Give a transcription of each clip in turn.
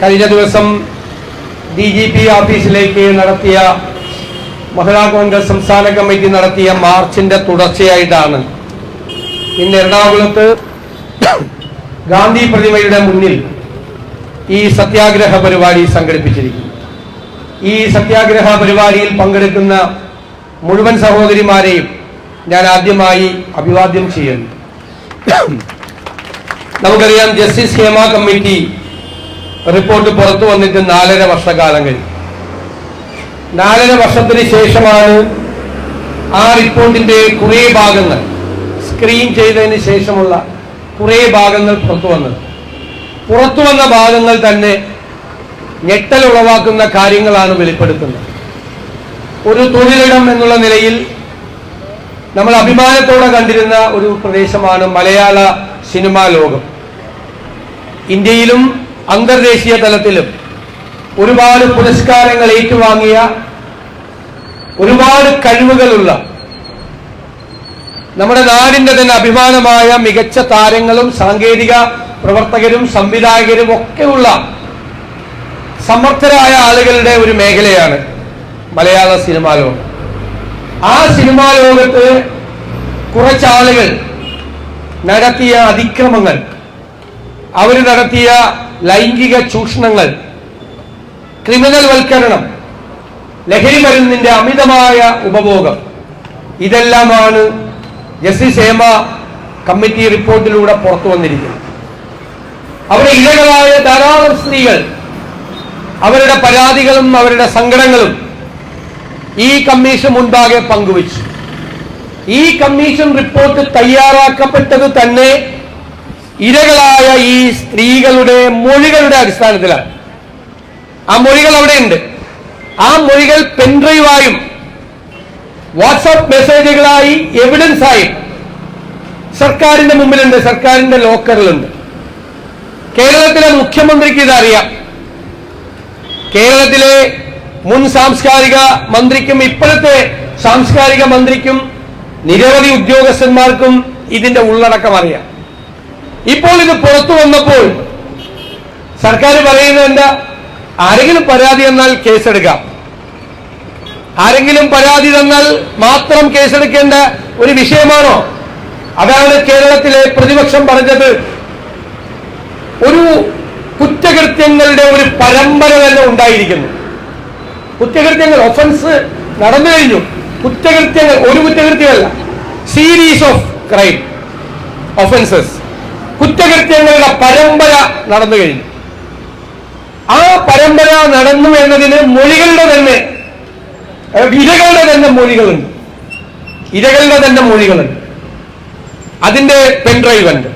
കഴിഞ്ഞ ദിവസം D G P ഓഫീസിലേക്ക് നടത്തിയ മഹിളാ കോൺഗ്രസ് സംസ്ഥാന കമ്മിറ്റി നടത്തിയ മാർച്ചിന്റെ തുടർച്ചയായിട്ടാണ്. ഇന്ന് എറണാകുളത്ത് ഗാന്ധി പ്രതിമയുടെ മുന്നിൽ ഈ സത്യാഗ്രഹ പരിപാടി സംഘടിപ്പിച്ചിരിക്കുന്നു. ഈ സത്യാഗ്രഹ പരിപാടിയിൽ പങ്കെടുക്കുന്ന മുഴുവൻ സഹോദരിമാരെയും ഞാൻ ആദ്യമായി അഭിവാദ്യം ചെയ്യുന്നു. നമുക്കറിയാം ജസ്റ്റിസ് ഹേമ കമ്മിറ്റി റിപ്പോർട്ട് പുറത്തു വന്നിട്ട് നാലര വർഷക്കാലം കഴിഞ്ഞു. നാലര വർഷത്തിന് ശേഷമാണ് ആ റിപ്പോർട്ടിന്റെ കുറേ ഭാഗങ്ങൾ സ്ക്രീൻ ചെയ്തതിന് ശേഷമുള്ള കുറേ ഭാഗങ്ങൾ പുറത്തു വന്നത്. പുറത്തു വന്ന ഭാഗങ്ങൾ തന്നെ ഞെട്ടൽ ഉളവാക്കുന്ന കാര്യങ്ങളാണ് വെളിപ്പെടുത്തുന്നത്. ഒരു തൊഴിലിടം എന്നുള്ള നിലയിൽ നമ്മൾ അഭിമാനത്തോടെ കണ്ടിരുന്ന ഒരു പ്രദേശമാണ് മലയാള സിനിമാ ലോകം. ഇന്ത്യയിലും അന്തർദേശീയ തലത്തിലും ഒരുപാട് പുരസ്കാരങ്ങൾ ഏറ്റുവാങ്ങിയ ഒരുപാട് കഴിവുകളുള്ള നമ്മുടെ നാടിന്റെ തന്നെ അഭിമാനമായ മികച്ച താരങ്ങളും സാങ്കേതിക പ്രവർത്തകരും സംവിധായകരും ഒക്കെയുള്ള സമർത്ഥരായ ആളുകളുടെ ഒരു മേഖലയാണ് മലയാള സിനിമാ ലോകം. ആ സിനിമാ ലോകത്ത് കുറച്ചാളുകൾ നടത്തിയ അതിക്രമങ്ങൾ അവർ നടത്തിയ ലൈംഗിക ചൂഷണങ്ങൾ ക്രിമിനൽ വൽക്കരണം ലഹരി മരുന്നിന്റെ അമിതമായ ഉപഭോഗം. ഇതെല്ലാമാണ് ജസ്റ്റിസ് ഹേമ കമ്മിറ്റി റിപ്പോർട്ടിലൂടെ പുറത്തു വന്നിരിക്കുന്നത്. അവിടെ ഇരകളായ ധാരാളം സ്ത്രീകൾ അവരുടെ പരാതികളും അവരുടെ സങ്കടങ്ങളും ഈ കമ്മീഷൻ മുൻപാകെ പങ്കുവച്ചു. ഈ കമ്മീഷൻ റിപ്പോർട്ട് തയ്യാറാക്കപ്പെട്ടത് തന്നെ ഇരകളായ ഈ സ്ത്രീകളുടെ മൊഴികളുടെ അടിസ്ഥാനത്തിലാണ്. ആ മൊഴികൾ അവിടെയുണ്ട്. ആ മൊഴികൾ പെൻഡ്രൈവായും വാട്സാപ്പ് മെസ്സേജുകളായി എവിഡൻസ് ആയും സർക്കാരിന്റെ മുമ്പിലുണ്ട് സർക്കാരിന്റെ ലോക്കറിലുണ്ട്. കേരളത്തിലെ മുഖ്യമന്ത്രിക്ക് ഇതറിയാം. കേരളത്തിലെ മുൻ സാംസ്കാരിക മന്ത്രിക്കും ഇപ്പോഴത്തെ സാംസ്കാരിക മന്ത്രിക്കും നിരവധി ഉദ്യോഗസ്ഥന്മാർക്കും ഇതിന്റെ ഉള്ളടക്കം അറിയാം. ഇപ്പോൾ ഇത് പുറത്തു വന്നപ്പോൾ സർക്കാർ പറയുന്നത് എന്താ? ആരെങ്കിലും പരാതി തന്നാൽ കേസെടുക്കാം. ആരെങ്കിലും പരാതി തന്നാൽ മാത്രം കേസെടുക്കേണ്ട ഒരു വിഷയമാണോ? അതാണ് കേരളത്തിലെ പ്രതിപക്ഷം പറഞ്ഞത്. ഒരു കുറ്റകൃത്യങ്ങളുടെ ഒരു പരമ്പര തന്നെ ഉണ്ടായിരിക്കുന്നു. കുറ്റകൃത്യങ്ങൾ ഒഫൻസ് നടന്നു കഴിഞ്ഞു. കുറ്റകൃത്യങ്ങൾ ഒരു കുറ്റകൃത്യമല്ല. സീരീസ് ഓഫ് ക്രൈം ഒഫൻസസ് കുറ്റകൃത്യങ്ങളുടെ പരമ്പര നടന്നു കഴിഞ്ഞു. ആ പരമ്പര നടന്നു എന്നതിന് മൊഴികളുടെ തന്നെ ഇരകളുടെ തന്നെ മൊഴികളുണ്ട്. ഇരകളുടെ തന്നെ മൊഴികളുണ്ട്. അതിന്റെ പെൻഡ്രൈവ് ഉണ്ട്.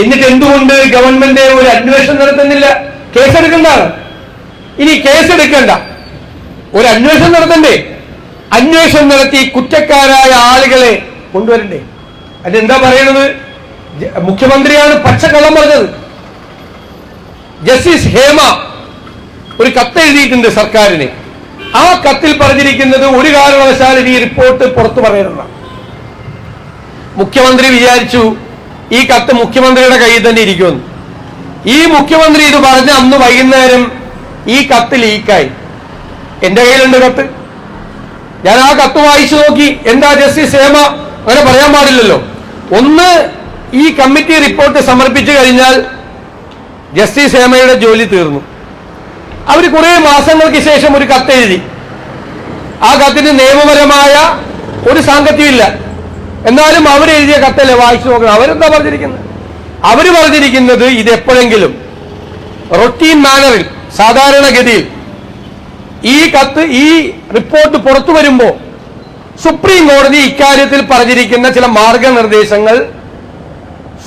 എന്നിട്ട് എന്തുകൊണ്ട് ഗവൺമെന്റ് ഒരു അന്വേഷണം നടത്തുന്നില്ല? കേസെടുക്കുന്നതാണ്. ഇനി കേസെടുക്കണ്ട. ഒരു അന്വേഷണം നടത്തണ്ടേ? അന്വേഷണം നടത്തി കുറ്റക്കാരായ ആളുകളെ കൊണ്ടുവരണ്ടേ? അതെന്താ പറയുന്നത് ജ- മുഖ്യമന്ത്രിയാണ് പച്ചക്കള്ളം പറഞ്ഞത്. ജസ്റ്റിസ് ഹേമ ഒരു കത്ത് എഴുതിയിട്ടുണ്ട് സർക്കാരിന്. ആ കത്തിൽ പറഞ്ഞിരിക്കുന്നത് ഒരു കാരണവശാലും ഈ റിപ്പോർട്ട് പുറത്തു പറയരുന്ന മുഖ്യമന്ത്രി വിചാരിച്ചു ഈ കത്ത് മുഖ്യമന്ത്രിയുടെ കയ്യിൽ തന്നെ ഇരിക്കുമെന്ന്. ഈ മുഖ്യമന്ത്രി ഇത് പറഞ്ഞ അന്ന് വൈകുന്നേരം ഈ കത്ത് ലീക്കായി. എന്റെ കയ്യിലുണ്ട് കത്ത്. ഞാൻ ആ കത്ത് വായിച്ചു നോക്കി. എന്താ ജസ്റ്റിസ് ഹേമ? അങ്ങനെ പറയാൻ പാടില്ലല്ലോ. ഒന്ന് ഈ കമ്മിറ്റി റിപ്പോർട്ട് സമർപ്പിച്ചു കഴിഞ്ഞാൽ ജസ്റ്റിസ് ഹേമയുടെ ജോലി തീർന്നു. അവർ കുറെ മാസങ്ങൾക്ക് ശേഷം ഒരു കത്ത് എഴുതി. ആ കത്തിന് നിയമപരമായ ഒരു സാങ്കത്യമില്ല എന്നാലും അവരെഴുതിയ കത്തല്ലേ വായിച്ചു നോക്കണം. അവരെന്താ പറഞ്ഞിരിക്കുന്നത്? അവർ പറഞ്ഞിരിക്കുന്നത് ഇത് എപ്പോഴെങ്കിലും റൊട്ടീൻ മാനറിൽ സാധാരണഗതിയിൽ ഈ കത്ത് ഈ റിപ്പോർട്ട് പുറത്തു വരുമ്പോൾ സുപ്രീം കോടതി ഇക്കാര്യത്തിൽ പറഞ്ഞിരിക്കുന്ന ചില മാർഗനിർദ്ദേശങ്ങൾ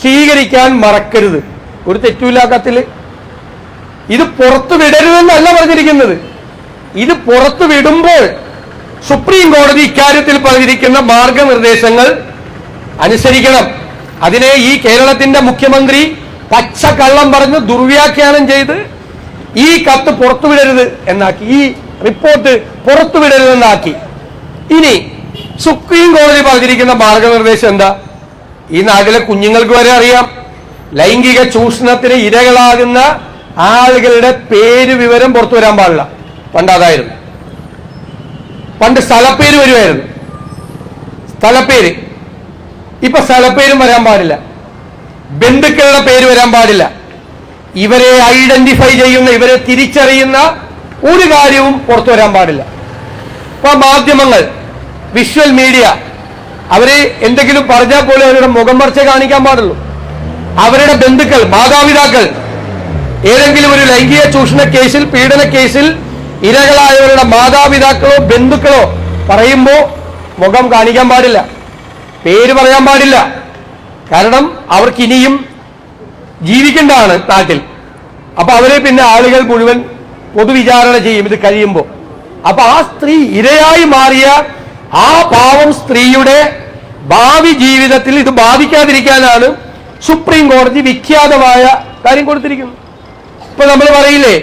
സ്വീകരിക്കാൻ മറക്കരുത്. ഒരു തെറ്റുമില്ല ഇത് പുറത്തു വിടരുതെന്നല്ല പറഞ്ഞിരിക്കുന്നത്. ഇത് പുറത്തു വിടുമ്പോൾ സുപ്രീം കോടതി ഇക്കാര്യത്തിൽ പറഞ്ഞിരിക്കുന്ന മാർഗനിർദ്ദേശങ്ങൾ അനുസരിക്കണം. അതിനെ ഈ കേരളത്തിന്റെ മുഖ്യമന്ത്രി പച്ച കള്ളം പറഞ്ഞ് ദുർവ്യാഖ്യാനം ചെയ്ത് ഈ കത്ത് പുറത്തുവിടരുത് എന്നാക്കി ഈ റിപ്പോർട്ട് പുറത്തുവിടരുതെന്നാക്കി ഇനി സുപ്രീം കോടതി പറഞ്ഞിരിക്കുന്ന മാർഗനിർദ്ദേശം എന്താ? ഈ നാട്ടിലെ കുഞ്ഞുങ്ങൾക്ക് വരെ അറിയാം. ലൈംഗിക ചൂഷണത്തിന് ഇരകളാകുന്ന ആളുകളുടെ പേര് വിവരം പുറത്തു വരാൻ പാടില്ല. പണ്ട് അതായിരുന്നു. പണ്ട് സ്ഥലപ്പേര് വരുമായിരുന്നു. സ്ഥലപ്പേര്. ഇപ്പൊ സ്ഥലപ്പേരും വരാൻ പാടില്ല. ബന്ധുക്കളുടെ പേര് വരാൻ പാടില്ല. ഇവരെ ഐഡന്റിഫൈ ചെയ്യുന്ന ഇവരെ തിരിച്ചറിയുന്ന ഒരു കാര്യവും പുറത്തു വരാൻ പാടില്ല. ഇപ്പൊ മാധ്യമങ്ങൾ വിഷ്വൽ മീഡിയ അവർ എന്തെങ്കിലും പറഞ്ഞാൽ പോലും അവരുടെ മുഖം മറിച്ചേ കാണിക്കാൻ പാടുള്ളൂ. അവരുടെ ബന്ധുക്കൾ മാതാപിതാക്കൾ ഏതെങ്കിലും ഒരു ലൈംഗിക ചൂഷണ കേസിൽ പീഡന കേസിൽ ഇരകളായവരുടെ മാതാപിതാക്കളോ ബന്ധുക്കളോ പറയുമ്പോൾ മുഖം കാണിക്കാൻ പാടില്ല പേര് പറയാൻ പാടില്ല. കാരണം അവർക്ക് ഇനിയും ജീവിക്കേണ്ടതാണ് നാട്ടിൽ. അപ്പൊ അവരെ പിന്നെ ആളുകൾ മുഴുവൻ പൊതുവിചാരണ ചെയ്യും ഇത് കഴിയുമ്പോൾ. അപ്പൊ ആ സ്ത്രീ ഇരയായി മാറിയ ആ പാവം സ്ത്രീയുടെ ഭാവി ജീവിതത്തിൽ ഇത് ബാധിക്കാതിരിക്കാനാണ് സുപ്രീം കോടതി വിഖ്യാതമായ കാര്യം കൊടുത്തിരിക്കുന്നത്. ഇപ്പൊ നമ്മൾ പറയില്ലേ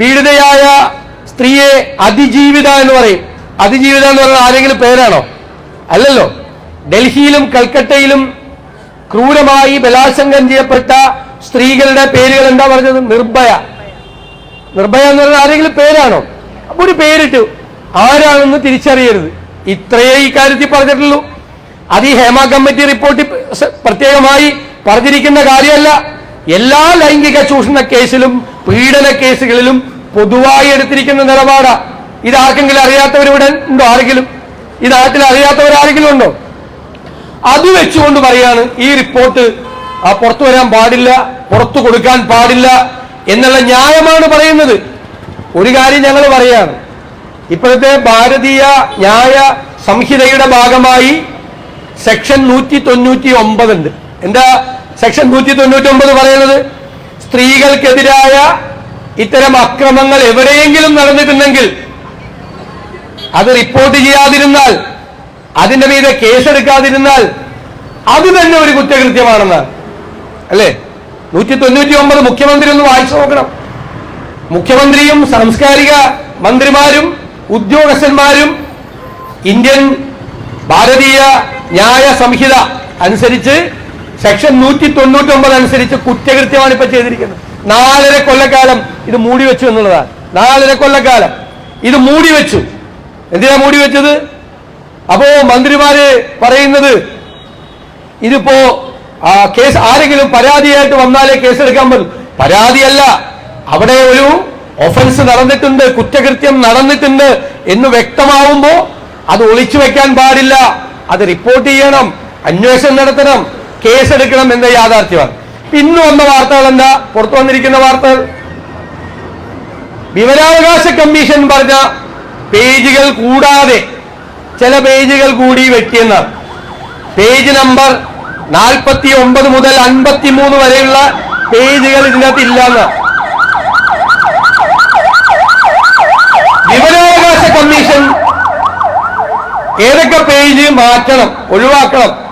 പീഡിതയായ സ്ത്രീയെ അതിജീവിത എന്ന് പറയും. അതിജീവിത എന്ന് പറഞ്ഞാൽ ആരെങ്കിലും പേരാണോ? അല്ലല്ലോ. ഡൽഹിയിലും കൽക്കട്ടയിലും ക്രൂരമായി ബലാത്സംഗം ചെയ്യപ്പെട്ട സ്ത്രീകളുടെ പേരുകൾ എന്താ പറഞ്ഞത്? നിർഭയ. നിർഭയ എന്ന് പറഞ്ഞാൽ ആരെങ്കിലും പേരാണോ? അപ്പൊ ഒരു പേരിട്ടു. ആരാണെന്ന് തിരിച്ചറിയരുത്. ഇത്രയേ ഈ കാര്യത്തിൽ പറഞ്ഞിട്ടുള്ളൂ. അത് ഈ ഹേമ കമ്മിറ്റി റിപ്പോർട്ടിൽ പ്രത്യേകമായി പറഞ്ഞിരിക്കുന്ന കാര്യമല്ല. എല്ലാ ലൈംഗിക ചൂഷണ കേസിലും പീഡന കേസുകളിലും പൊതുവായി എടുത്തിരിക്കുന്ന നിലപാടാ. ഇത് ആർക്കെങ്കിലും അറിയാത്തവരിവിടെ ഉണ്ടോ? ആരെങ്കിലും? ഈ നാട്ടിൽ അറിയാത്തവരാരെങ്കിലും ഉണ്ടോ? അത് വെച്ചുകൊണ്ട് പറയാണ് ഈ റിപ്പോർട്ട് ആ പുറത്തു വരാൻ പാടില്ല പുറത്തു കൊടുക്കാൻ പാടില്ല എന്നുള്ള ന്യായമാണ് പറയുന്നത്. ഒരു കാര്യം ഞങ്ങൾ പറയാണ്. ഇപ്പോഴത്തെ ഭാരതീയ ന്യായ സംഹിതയുടെ ഭാഗമായി സെക്ഷൻ നൂറ്റി തൊണ്ണൂറ്റി ഒമ്പത് ഉണ്ട്. എന്താ സെക്ഷൻ നൂറ്റി തൊണ്ണൂറ്റി ഒമ്പത് പറയുന്നത്? സ്ത്രീകൾക്കെതിരായ ഇത്തരം അക്രമങ്ങൾ എവിടെയെങ്കിലും നടന്നിട്ടുണ്ടെങ്കിൽ അത് റിപ്പോർട്ട് ചെയ്യാതിരുന്നാൽ അതിന്റെ മീതെ കേസെടുക്കാതിരുന്നാൽ അത് തന്നെ ഒരു കുറ്റകൃത്യമാണെന്നാണ് അല്ലേ? നൂറ്റി തൊണ്ണൂറ്റി ഒമ്പത് മുഖ്യമന്ത്രി ഒന്ന് വായിച്ചു നോക്കണം. മുഖ്യമന്ത്രിയും സാംസ്കാരിക മന്ത്രിമാരും ഉദ്യോഗസ്ഥന്മാരും ഇന്ത്യൻ ഭാരതീയ ന്യായ സംഹിത അനുസരിച്ച് സെക്ഷൻ നൂറ്റി തൊണ്ണൂറ്റി ഒമ്പത് അനുസരിച്ച് കുറ്റകൃത്യമാണ് ഇപ്പൊ ചെയ്തിരിക്കുന്നത്. നാലര കൊല്ലക്കാലം ഇത് മൂടി വെച്ചു എന്നുള്ളതാണ്. നാലര കൊല്ലക്കാലം ഇത് മൂടി വെച്ചു. എന്തിനാ മൂടി വെച്ചത്? അപ്പോ മന്ത്രിമാര് പറയുന്നത് ഇതിപ്പോ കേസ് ആരെങ്കിലും പരാതിയായിട്ട് വന്നാലേ കേസെടുക്കാൻ പറ്റും. പരാതിയല്ല. അവിടെ ഒരു ഒഫൻസ് നടന്നിട്ടുണ്ട് കുറ്റകൃത്യം നടന്നിട്ടുണ്ട് എന്ന് വ്യക്തമാവുമ്പോ അത് ഒളിച്ചു വെക്കാൻ പാടില്ല. അത് റിപ്പോർട്ട് ചെയ്യണം അന്വേഷണം നടത്തണം കേസെടുക്കണം എന്ന യാഥാർത്ഥ്യമാണ്. ഇന്ന് വന്ന വാർത്തകൾ എന്താ? പുറത്തു വന്നിരിക്കുന്ന വാർത്തകൾ. വിവരാവകാശ കമ്മീഷൻ പറഞ്ഞ പേജുകൾ കൂടാതെ ചില പേജുകൾ കൂടി വെട്ടിയെന്നാണ് പേജ് നമ്പർ നാൽപ്പത്തി ഒമ്പത് മുതൽ അൻപത്തി മൂന്ന് വരെയുള്ള പേജുകൾ ഇതിനകത്ത് ഇല്ലെന്ന്. കമ്മീഷൻ ഏതൊക്കെ പേജ് മാറ്റണം ഒഴിവാക്കണം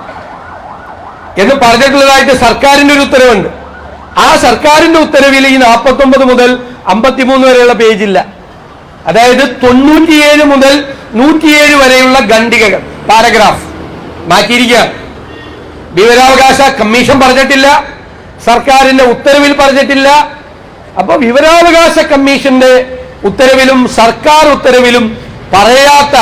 എന്ന് പറഞ്ഞിട്ടുള്ളതായിട്ട് സർക്കാരിന്റെ ഒരു ഉത്തരവുണ്ട്. ആ സർക്കാരിന്റെ ഉത്തരവിൽ ഈ നാൽപ്പത്തി ഒമ്പത് മുതൽ അമ്പത്തിമൂന്ന് വരെയുള്ള പേജില്ല അതായത് തൊണ്ണൂറ്റിയേഴ് മുതൽ നൂറ്റിയേഴ് വരെയുള്ള ഖണ്ഡികകൾ പാരഗ്രാഫ്. മാറ്റിയിരിക്കുക. വിവരാവകാശ കമ്മീഷൻ പറഞ്ഞിട്ടില്ല. സർക്കാരിന്റെ ഉത്തരവിൽ പറഞ്ഞിട്ടില്ല. അപ്പൊ വിവരാവകാശ കമ്മീഷന്റെ ഉത്തരവിലും സർക്കാർ ഉത്തരവിലും പറയാത്ത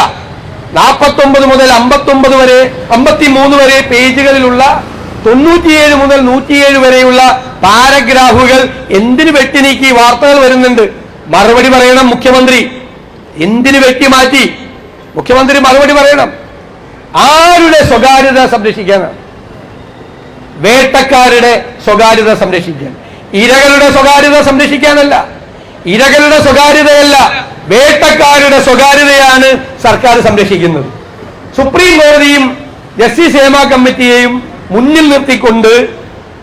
നാൽപ്പത്തൊമ്പത് മുതൽ അമ്പത്തൊമ്പത് വരെ അമ്പത്തിമൂന്ന് വരെ പേജുകളിലുള്ള തൊണ്ണൂറ്റിയേഴ് മുതൽ നൂറ്റിയേഴ് വരെയുള്ള പാരഗ്രാഫുകൾ എന്തിനു വെട്ടിനീക്കി വാർത്തകൾ വരുന്നുണ്ട്? മറുപടി പറയണം മുഖ്യമന്ത്രി. എന്തിനു വെട്ടി മാറ്റി? മുഖ്യമന്ത്രി മറുപടി പറയണം. ആരുടെ സ്വകാര്യത സംരക്ഷിക്കാനാണ്? വേട്ടക്കാരുടെ സ്വകാര്യത സംരക്ഷിക്കാൻ. ഇരകളുടെ സ്വകാര്യത സംരക്ഷിക്കാനല്ല. ഇരകളുടെ സ്വകാര്യതയല്ല വേട്ടക്കാരുടെ സ്വകാര്യതയാണ് സർക്കാർ സംരക്ഷിക്കുന്നത്. സുപ്രീം കോടതിയും ജസ്റ്റിസ് ഹേമ കമ്മിറ്റിയെയും മുന്നിൽ നിർത്തിക്കൊണ്ട്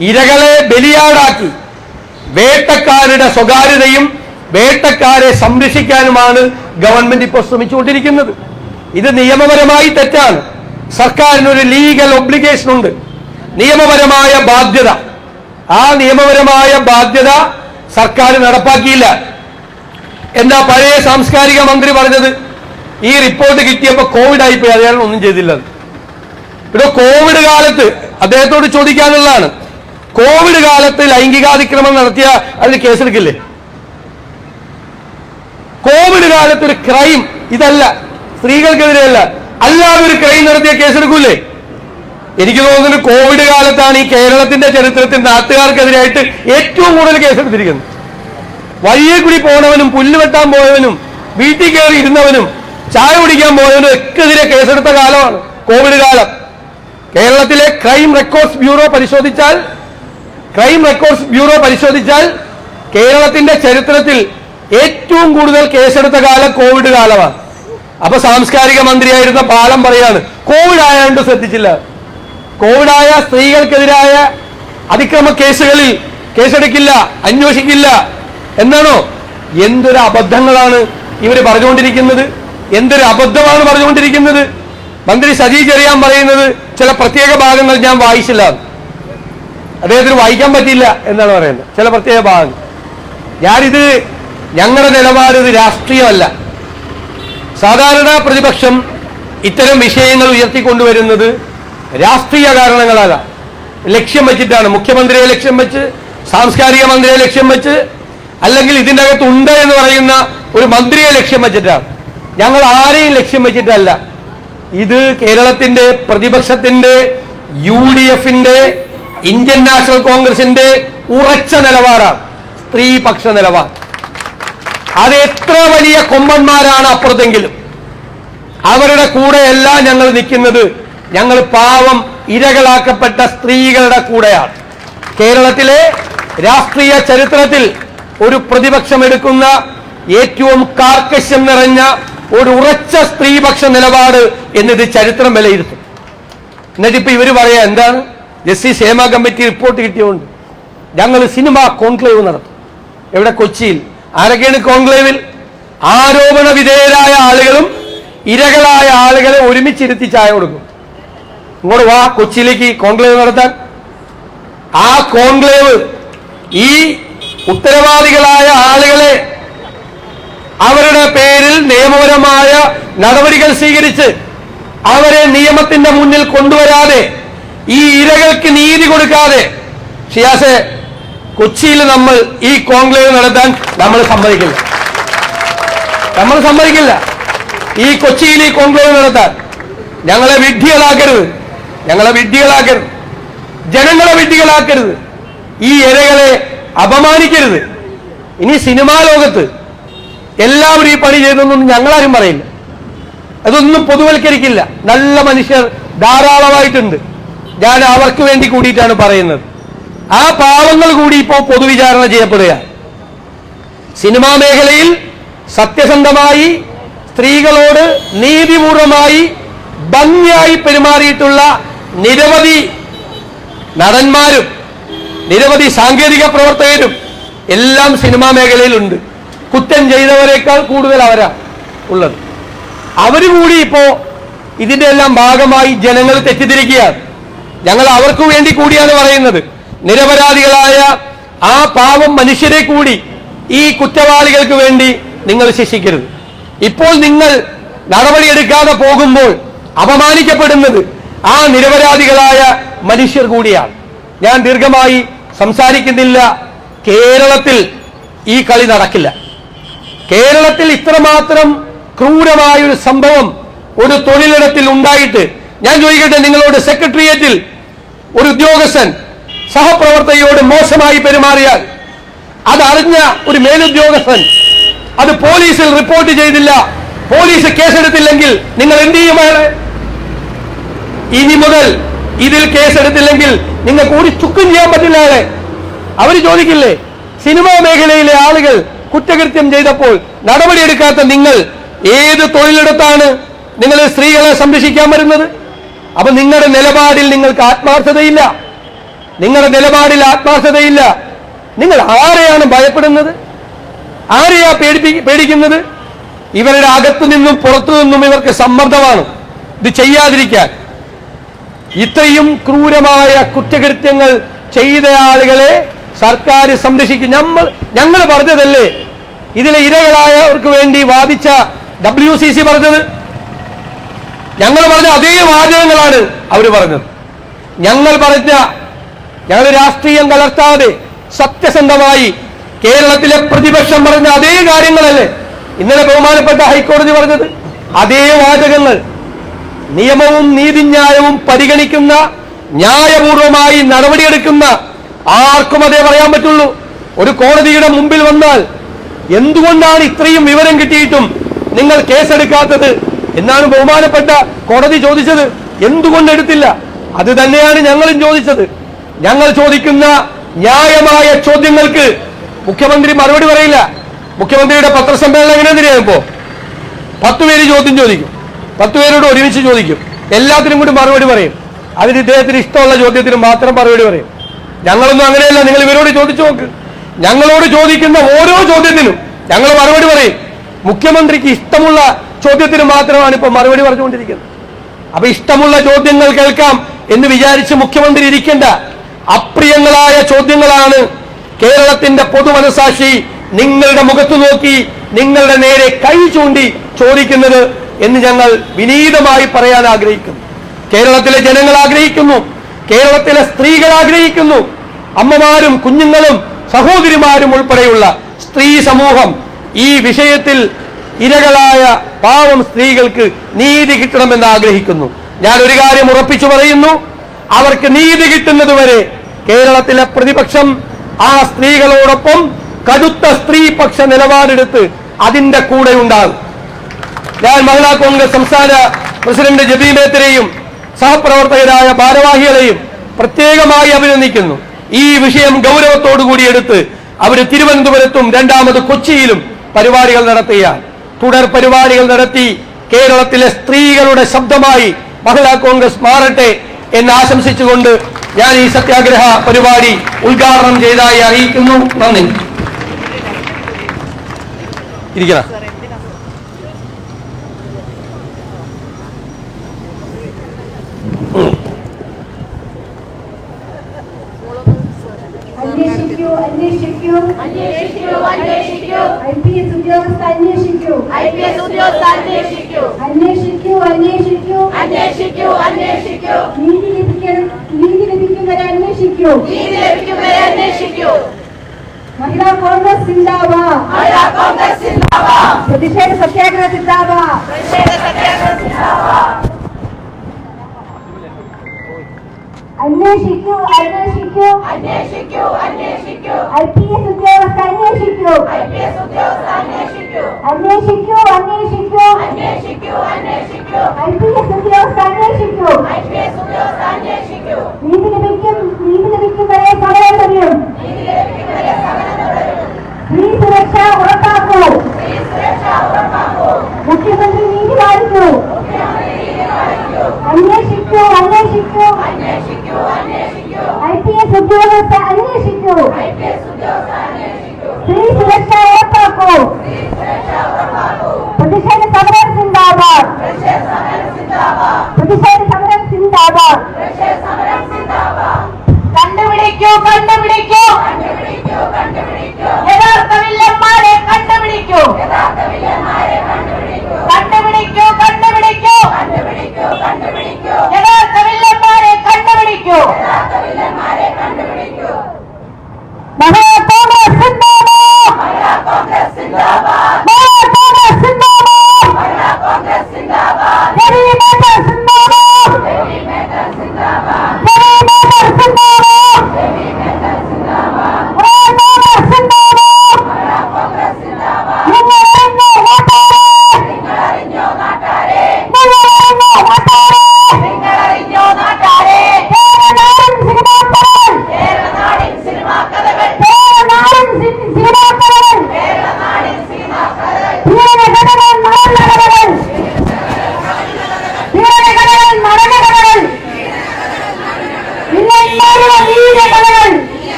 ഇരകളെ ബലിയാടാക്കി. വേട്ടക്കാരുടെ സ്വകാര്യതയും വേട്ടക്കാരെ സംരക്ഷിക്കാനുമാണ് ഗവൺമെന്റ് ഇപ്പോൾ ശ്രമിച്ചുകൊണ്ടിരിക്കുന്നത്. ഇത് നിയമപരമായി തെറ്റാണ്. സർക്കാരിനൊരു ലീഗൽ ഒബ്ലിഗേഷൻ ഉണ്ട്. നിയമപരമായ ബാധ്യത. ആ നിയമപരമായ ബാധ്യത സർക്കാർ നടപ്പാക്കിയില്ല. എന്താ പഴയ സാംസ്കാരിക മന്ത്രി പറഞ്ഞത്? ഈ റിപ്പോർട്ട് കിട്ടിയപ്പോൾ കോവിഡ് ആയിപ്പോയി അദ്ദേഹം ഒന്നും ചെയ്തില്ല. ഇവിടെ കോവിഡ് കാലത്ത് അദ്ദേഹത്തോട് ചോദിക്കാനുള്ളതാണ്. കോവിഡ് കാലത്ത് ലൈംഗികാതിക്രമം നടത്തിയ അതിന് കേസെടുക്കില്ലേ? കോവിഡ് കാലത്ത് ഒരു ക്രൈം ഇതല്ല. സ്ത്രീകൾക്കെതിരെയല്ല. അല്ലാതെ ഒരു ക്രൈം നടത്തിയ കേസെടുക്കൂലേ? എനിക്ക് തോന്നുന്നു കോവിഡ് കാലത്താണ് ഈ കേരളത്തിന്റെ ചരിത്രത്തിൽ നാട്ടുകാർക്കെതിരായിട്ട് ഏറ്റവും കൂടുതൽ കേസെടുത്തിരിക്കുന്നത് വഴിയെ കൂടി പോണവനും പുല്ല് വെട്ടാൻ പോയവനും വീട്ടിൽ കയറി ഇരുന്നവനും ചായ കുടിക്കാൻ പോയവനും ഒക്കെതിരെ കേസെടുത്ത കാലമാണ് കോവിഡ് കാലം. കേരളത്തിലെ ക്രൈം റെക്കോർഡ്സ് ബ്യൂറോ പരിശോധിച്ചാൽ ക്രൈം റെക്കോർഡ്സ് ബ്യൂറോ പരിശോധിച്ചാൽ കേരളത്തിന്റെ ചരിത്രത്തിൽ ഏറ്റവും കൂടുതൽ കേസെടുത്ത കാലം കോവിഡ് കാലമാണ്. അപ്പൊ സാംസ്കാരിക മന്ത്രിയായിരുന്ന പാലം പറയാണ് കോവിഡ് ആയതുകൊണ്ട് ശ്രദ്ധിച്ചില്ല. കോവിഡായ സ്ത്രീകൾക്കെതിരായ അതിക്രമ കേസുകളിൽ കേസെടുക്കില്ല അന്വേഷിക്കില്ല എന്നാണോ? എന്തൊരു അബദ്ധങ്ങളാണ് ഇവർ പറഞ്ഞുകൊണ്ടിരിക്കുന്നത്? എന്തൊരു അബദ്ധമാണ് പറഞ്ഞുകൊണ്ടിരിക്കുന്നത്? മന്ത്രി സജി ചെറിയാൻ പറയുന്നത് ചില പ്രത്യേക ഭാഗങ്ങൾ ഞാൻ വായിച്ചില്ല. അദ്ദേഹത്തിന് വായിക്കാൻ പറ്റില്ല എന്നാണ് പറയുന്നത്. ചില പ്രത്യേക ഭാഗങ്ങൾ. ഞാനിത് ഞങ്ങളുടെ നിലപാട് ഇത് രാഷ്ട്രീയമല്ല. സാധാരണ പ്രതിപക്ഷം ഇത്തരം വിഷയങ്ങൾ ഉയർത്തിക്കൊണ്ടുവരുന്നത് രാഷ്ട്രീയ കാരണങ്ങളല്ല ലക്ഷ്യം വെച്ചിട്ടാണ്. മുഖ്യമന്ത്രിയെ ലക്ഷ്യം വെച്ച് സാംസ്കാരിക മന്ത്രിയെ ലക്ഷ്യം വെച്ച് അല്ലെങ്കിൽ ഇതിന്റെ അകത്ത് ഉണ്ട് എന്ന് പറയുന്ന ഒരു മന്ത്രിയെ ലക്ഷ്യം വെച്ചിട്ടാണ്. ഞങ്ങൾ ആരെയും ലക്ഷ്യം വെച്ചിട്ടല്ല. ഇത് കേരളത്തിന്റെ പ്രതിപക്ഷത്തിന്റെ യു ഡി എഫിന്റെ ഇന്ത്യൻ നാഷണൽ കോൺഗ്രസിന്റെ ഉറച്ച നിലപാടാണ്. സ്ത്രീപക്ഷ നിലപാട്. അത് എത്ര വലിയ കൊമ്പന്മാരാണ് അപ്പുറത്തെങ്കിലും. അവരുടെ കൂടെയല്ല ഞങ്ങൾ നിൽക്കുന്നത്. ഞങ്ങൾ പാവം ഇരകളാക്കപ്പെട്ട സ്ത്രീകളുടെ കൂടെയാണ്. കേരളത്തിലെ രാഷ്ട്രീയ ചരിത്രത്തിൽ ഒരു പ്രതിപക്ഷം എടുക്കുന്ന ഏറ്റവും കാർക്കശ്യം നിറഞ്ഞ ഒരു ഉറച്ച സ്ത്രീപക്ഷ നിലപാട് എന്നിത് ചരിത്രം വിലയിരുത്തും. എന്നിട്ടിപ്പോ ഇവർ പറയാ എന്താണ്? ജസ്റ്റിസ് ഹേമ കമ്മിറ്റി റിപ്പോർട്ട് കിട്ടിയോണ്ട് ഞങ്ങൾ സിനിമ കോൺക്ലേവ് നടത്തും. എവിടെ? കൊച്ചിയിൽ. ആരൊക്കെയാണ് കോൺക്ലേവിൽ? ആരോപണ വിധേയരായ ആളുകളും ഇരകളായ ആളുകളെ ഒരുമിച്ചിരുത്തി ചായ കൊടുക്കും. ഇങ്ങോട്ട് വാ കൊച്ചിയിലേക്ക് കോൺക്ലേവ് നടത്താൻ. ആ കോൺക്ലേവ് ഈ ഉത്തരവാദികളായ ആളുകളെ അവരുടെ പേരിൽ നിയമപരമായ നടപടികൾ സ്വീകരിച്ച് അവരെ നിയമത്തിന്റെ മുന്നിൽ കൊണ്ടുവരാതെ ഈ ഇരകൾക്ക് നീതി കൊടുക്കാതെ ഷിയാസെ കൊച്ചിയിൽ നമ്മൾ ഈ കോൺക്ലേവ് നടത്താൻ നമ്മൾ സമ്മതിക്കില്ല. നമ്മൾ സമ്മതിക്കില്ല. ഈ കൊച്ചിയിൽ ഈ കോൺക്ലേവ് നടത്താൻ. ഞങ്ങളെ വിഡ്ഢികളാക്കരുത്. ഞങ്ങളെ വിഡ്ഢികളാക്കരുത്. ജനങ്ങളെ വിഡ്ഢികളാക്കരുത്. ഈ ഇരകളെ അപമാനിക്കരുത്. ഇനി സിനിമാ ലോകത്ത് എല്ലാവരും ഈ പണി ചെയ്തൊന്നും ഞങ്ങളാരും പറയില്ല. അതൊന്നും പൊതുവൽക്കരിക്കില്ല. നല്ല മനുഷ്യർ ധാരാളമായിട്ടുണ്ട്. ഞാൻ അവർക്ക് വേണ്ടി കൂടിയിട്ടാണ് പറയുന്നത്. ആ പാവങ്ങൾ കൂടി ഇപ്പോൾ പൊതുവിചാരണ ചെയ്യപ്പെടുകയാണ്. സിനിമാ മേഖലയിൽ സത്യസന്ധമായി സ്ത്രീകളോട് നീതിപൂർവമായി ഭംഗിയായി പെരുമാറിയിട്ടുള്ള നിരവധി നടന്മാരും നിരവധി സാങ്കേതിക പ്രവർത്തകരും എല്ലാം സിനിമാ മേഖലയിലുണ്ട്. കുറ്റം ചെയ്തവരെക്കാൾ കൂടുതൽ അവരാ ഉള്ളത്. അവർ കൂടി ഇപ്പോ ഇതിന്റെ എല്ലാം ഭാഗമായി ജനങ്ങൾ തെറ്റിദ്ധരിക്കുകയാണ്. ഞങ്ങൾ അവർക്ക് വേണ്ടി കൂടിയാണ് പറയുന്നത്. നിരപരാധികളായ ആ പാവം മനുഷ്യരെ കൂടി ഈ കുറ്റവാളികൾക്ക് വേണ്ടി നിങ്ങൾ ശിക്ഷിക്കരുത്. ഇപ്പോൾ നിങ്ങൾ നടപടിയെടുക്കാതെ പോകുമ്പോൾ അപമാനിക്കപ്പെടുന്നത് ആ നിരപരാധികളായ മനുഷ്യർ കൂടിയാണ്. ഞാൻ ദീർഘമായി സംസാരിക്കുന്നില്ല. കേരളത്തിൽ ഈ കളി നടക്കില്ല. കേരളത്തിൽ ഇത്രമാത്രം ക്രൂരമായ ഒരു സംഭവം ഒരു തൊഴിലിടത്തിൽ ഉണ്ടായിട്ട് ഞാൻ ചോദിക്കട്ടെ നിങ്ങളോട് സെക്രട്ടേറിയറ്റിൽ ഒരു ഉദ്യോഗസ്ഥൻ സഹപ്രവർത്തകയോട് മോശമായി പെരുമാറിയാൽ അതറിഞ്ഞ ഒരു മേലുദ്യോഗസ്ഥൻ അത് പോലീസിൽ റിപ്പോർട്ട് ചെയ്തില്ല പോലീസ് കേസെടുത്തില്ലെങ്കിൽ നിങ്ങൾ എന്ത് ചെയ്യുമാണ് ഇനി മുതൽ ഇതിൽ കേസെടുത്തില്ലെങ്കിൽ നിങ്ങൾ കൂടി ചുക്കും ചെയ്യാൻ പറ്റില്ല ആളെ. അവർ ചോദിക്കില്ലേ സിനിമാ മേഖലയിലെ ആളുകൾ കുറ്റകൃത്യം ചെയ്തപ്പോൾ നടപടിയെടുക്കാത്ത നിങ്ങൾ ഏത് തൊഴിലെടുത്താണ് നിങ്ങൾ സ്ത്രീകളെ സംരക്ഷിക്കാൻ വരുന്നത്? അപ്പൊ നിങ്ങളുടെ നിലപാടിൽ നിങ്ങൾക്ക് ആത്മാർത്ഥതയില്ല. നിങ്ങളുടെ നിലപാടിൽ ആത്മാർത്ഥതയില്ല. നിങ്ങൾ ആരെയാണ് ഭയപ്പെടുന്നത്? ആരെയാ പേടിപ്പി പേടിക്കുന്നത്? ഇവരുടെ അകത്തു നിന്നും പുറത്തു നിന്നും ഇവർക്ക് സമ്മർദ്ദമാണ്. ഇത് ചെയ്യാതിരിക്കാൻ ഇത്രയും ക്രൂരമായ കുറ്റകൃത്യങ്ങൾ ചെയ്ത ആളുകളെ സർക്കാർ സംരക്ഷിക്കും. നമ്മൾ ഞങ്ങൾ പറഞ്ഞതല്ലേ? ഇതിലെ ഇരകളായവർക്ക് വേണ്ടി വാദിച്ച ഡബ്ല്യു സി സി പറഞ്ഞത്. ഞങ്ങൾ പറഞ്ഞ അതേ വാചകങ്ങളാണ് അവർ പറഞ്ഞത്. ഞങ്ങൾ പറഞ്ഞ ഞങ്ങൾ രാഷ്ട്രീയം കലർത്താതെ സത്യസന്ധമായി കേരളത്തിലെ പ്രതിപക്ഷം പറഞ്ഞ അതേ കാര്യങ്ങളല്ലേ ഇന്നലെ ബഹുമാനപ്പെട്ട ഹൈക്കോടതി പറഞ്ഞത്. അതേ വാചകങ്ങൾ നിയമവും നീതിന്യായവും പരിഗണിക്കുന്ന ന്യായപൂർവമായി നടപടിയെടുക്കുന്ന ആർക്കും അതേ പറയാൻ പറ്റുള്ളൂ. ഒരു കോടതിയുടെ മുമ്പിൽ വന്നാൽ എന്തുകൊണ്ടാണ് ഇത്രയും വിവരം കിട്ടിയിട്ടും നിങ്ങൾ കേസെടുക്കാത്തത് എന്നാണ് ബഹുമാനപ്പെട്ട കോടതി ചോദിച്ചത്. എന്തുകൊണ്ട് എടുത്തില്ല? അത് തന്നെയാണ് ഞങ്ങളും ചോദിച്ചത്. ഞങ്ങൾ ചോദിക്കുന്ന ന്യായമായ ചോദ്യങ്ങൾക്ക് മുഖ്യമന്ത്രി മറുപടി പറയില്ല. മുഖ്യമന്ത്രിയുടെ പത്രസമ്മേളനം എങ്ങനെയെന്നറിയാം ഇപ്പോ പത്ത് പേര് ചോദ്യം ചോദിക്കും. പത്ത് പേരോട് ഒരുമിച്ച് ചോദിക്കും. എല്ലാത്തിനും കൂടി മറുപടി പറയും. അതിന് ഇദ്ദേഹത്തിന് ഇഷ്ടമുള്ള ചോദ്യത്തിന് മാത്രം മറുപടി പറയും. ഞങ്ങളൊന്നും അങ്ങനെയല്ല. നിങ്ങൾ ഇവരോട് ചോദിച്ചു നോക്ക്. ഞങ്ങളോട് ചോദിക്കുന്ന ഓരോ ചോദ്യത്തിനും ഞങ്ങൾ മറുപടി പറയും. മുഖ്യമന്ത്രിക്ക് ഇഷ്ടമുള്ള ചോദ്യത്തിന് മാത്രമാണ് ഇപ്പൊ മറുപടി പറഞ്ഞുകൊണ്ടിരിക്കുന്നത്. അപ്പൊ ഇഷ്ടമുള്ള ചോദ്യങ്ങൾ കേൾക്കാം എന്ന് വിചാരിച്ച് മുഖ്യമന്ത്രി ഇരിക്കേണ്ട അപ്രിയങ്ങളായ ചോദ്യങ്ങളാണ് കേരളത്തിന്റെ പൊതുമനസാക്ഷി നിങ്ങളുടെ മുഖത്ത് നോക്കി നിങ്ങളുടെ നേരെ കൈ ചൂണ്ടി ചോദിക്കുന്നത് എന്ന് ഞങ്ങൾ വിനീതമായി പറയാൻ ആഗ്രഹിക്കുന്നു. കേരളത്തിലെ ജനങ്ങൾ ആഗ്രഹിക്കുന്നു. കേരളത്തിലെ സ്ത്രീകൾ ആഗ്രഹിക്കുന്നു. അമ്മമാരും കുഞ്ഞുങ്ങളും സഹോദരിമാരും ഉൾപ്പെടെയുള്ള സ്ത്രീ സമൂഹം ഈ വിഷയത്തിൽ ഇരകളായ പാവം സ്ത്രീകൾക്ക് നീതി കിട്ടണമെന്ന് ആഗ്രഹിക്കുന്നു. ഞാൻ ഒരു കാര്യം ഉറപ്പിച്ചു പറയുന്നു. അവർക്ക് നീതി കിട്ടുന്നതുവരെ കേരളത്തിലെ പ്രതിപക്ഷം ആ സ്ത്രീകളോടൊപ്പം കടുത്ത സ്ത്രീപക്ഷ നിലപാടെടുത്ത് അതിന്റെ കൂടെ ഉണ്ടാകും. ഞാൻ മഹിളാ കോൺഗ്രസ് സംസ്ഥാന പ്രസിഡന്റ് ജബി മേത്തരെയും സഹപ്രവർത്തകരായ ഭാരവാഹികളെയും പ്രത്യേകമായി അഭിനന്ദിക്കുന്നു. ഈ വിഷയം ഗൗരവത്തോടുകൂടി എടുത്ത് അവർ തിരുവനന്തപുരത്തും രണ്ടാമത് കൊച്ചിയിലും പരിപാടികൾ നടത്തിയാൽ തുടർ പരിപാടികൾ നടത്തി കേരളത്തിലെ സ്ത്രീകളുടെ ശബ്ദമായി മഹിളാ കോൺഗ്രസ് മാറട്ടെ എന്ന് ആശംസിച്ചുകൊണ്ട് ഞാൻ ഈ സത്യാഗ്രഹ പരിപാടി ഉദ്ഘാടനം ചെയ്തതായി അറിയിക്കുന്നു. നന്ദി. ഇരിക്കണം അന്വേഷിക്കൂ അന്വേഷിക്കൂ. ഐ പി എസ് ഉദ്യോഗസ്ഥ അന്വേഷിക്കൂ. ഐ പി എസ് ഉദ്യോഗസ്ഥ അന്വേഷിക്കൂ. അന്വേഷിക്കൂ അന്വേഷിക്കൂ. അന്വേഷിക്കൂ അന്വേഷിക്കൂ. നീതി ലഭിക്കണം നീതി ലഭിക്കും വരെ അന്വേഷിക്കൂ. നീതി ലഭിക്കുവരെ അന്വേഷിക്കൂ. മഹിളാ കോൺഗ്രസ് സിന്ദാബാദ് മഹിളാ കോൺഗ്രസ് സിന്ദാബാദ് പ്രതിഷേധ സത്യാഗ്രഹ സിന്ദാബാദ് പ്രതിഷേധ സത്യാഗ്രഹ സിന്ദാബാദ് അന്വേഷിക്കൂ അന്വേഷിക്കൂ. അന്വേഷിക്കൂ അന്വേഷിക്കൂ. ഐ പി എസ് ഉദ്യോഗസ്ഥ അന്വേഷിക്കൂ. ഐ പി എസ് ഉദ്യോഗസ്ഥ അന്വേഷിക്കൂ. അന്വേഷിക്കൂ അന്വേഷിക്കൂ. അന്വേഷിക്കൂ അന്വേഷിക്കൂ. ഐ പി എസ് ഉദ്യോഗസ്ഥ അന്വേഷിക്കൂ. ഐ പി എസ് ഉദ്യോഗസ്ഥ അന്വേഷിക്കൂ. നീതി ലഭിക്കും സിന്ദാബാദ് പ്രതിഷേധ സമരം സിന്ദാബാദ് പ്രതിഷേധ സമരം സിന്ദാബാദ് പ്രതിഷേധ സമരം സിന്ദാബാദ് കണ്ടുപിടിക്കൂ കണ്ടുപിടിക്കൂ